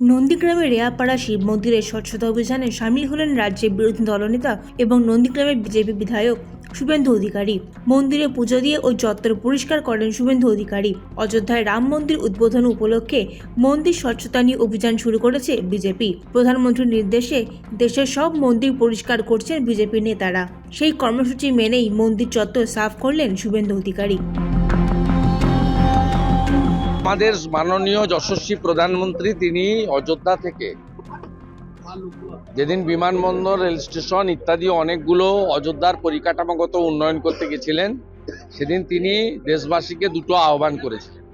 নন্দীগ্রামের রেয়াপাড়া শিব মন্দিরের স্বচ্ছতা অভিযানে সামিল হলেন রাজ্যের বিরোধী দলনেতা এবং নন্দীগ্রামের বিজেপি বিধায়ক শুভেন্দু অধিকারী। মন্দিরে পুজো দিয়ে ওই চত্বর পরিষ্কার করেন শুভেন্দু অধিকারী। অযোধ্যায় রাম মন্দির উদ্বোধন উপলক্ষে মন্দির স্বচ্ছতা নিয়ে অভিযান শুরু করেছে বিজেপি। প্রধানমন্ত্রীর নির্দেশে দেশের সব মন্দির পরিষ্কার করছেন বিজেপি নেতারা। সেই কর্মসূচি মেনেই মন্দির চত্বর সাফ করলেন শুভেন্দু অধিকারী। আমাদের মাননীয় যশস্বী প্রধানমন্ত্রী তিনি অযোধ্যা থেকে। যেদিন বিমানবন্দর, রেল স্টেশন ইত্যাদি অনেকগুলো অযোধ্যার পরিকাঠামোগত উন্নয়ন করতে গেছিলেন, সেদিন তিনি দেশবাসীকে দুটো আহ্বান করেছিলেন।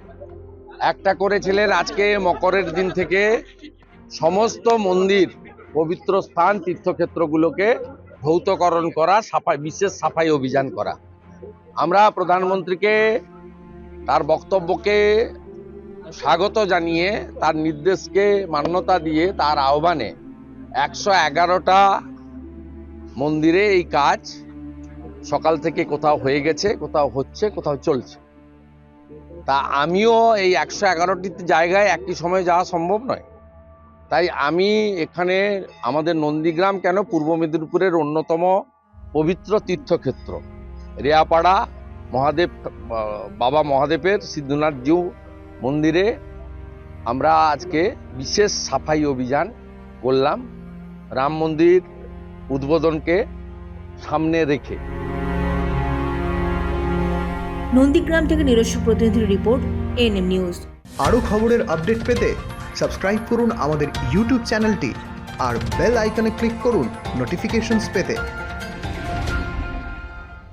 একটা করেছিলেন আজকে মকরের দিন থেকে সমস্ত মন্দির, পবিত্র স্থান, তীর্থক্ষেত্রগুলোকে ভৌতকরণ করা, সাফাই, বিশেষ সাফাই অভিযান করা। আমরা প্রধানমন্ত্রীকে তার বক্তব্যকে স্বাগত জানিয়ে তার নির্দেশকে মান্যতা দিয়ে তার আহ্বানে একশো এগারোটা মন্দিরে এই কাজ সকাল থেকে কোথাও হয়ে গেছে, কোথাও হচ্ছে, কোথাও চলছে। তা আমিও এই একশো এগারোটি জায়গায় একই সময় যাওয়া সম্ভব নয়। তাই আমি এখানে আমাদের নন্দীগ্রাম কেন পূর্ব মেদিনীপুরের অন্যতম পবিত্র তীর্থক্ষেত্র? রেয়াপাড়া মহাদেব, বাবা মহাদেবের সিদ্ধনাথ জিউ মন্দিরে আমরা আজকে বিশেষ সাফাই অভিযান করলাম। রাম মন্দির উদ্বোধনকে সামনে রেখে। নন্দীগ্রাম থেকে নিজস্ব প্রতিনিধির রিপোর্ট এনএম নিউজ। আরও খবরের আপডেট পেতে সাবস্ক্রাইব করুন আমাদের ইউটিউব চ্যানেলটি আর বেল আইকনে ক্লিক করুন নোটিফিকেশনস পেতে।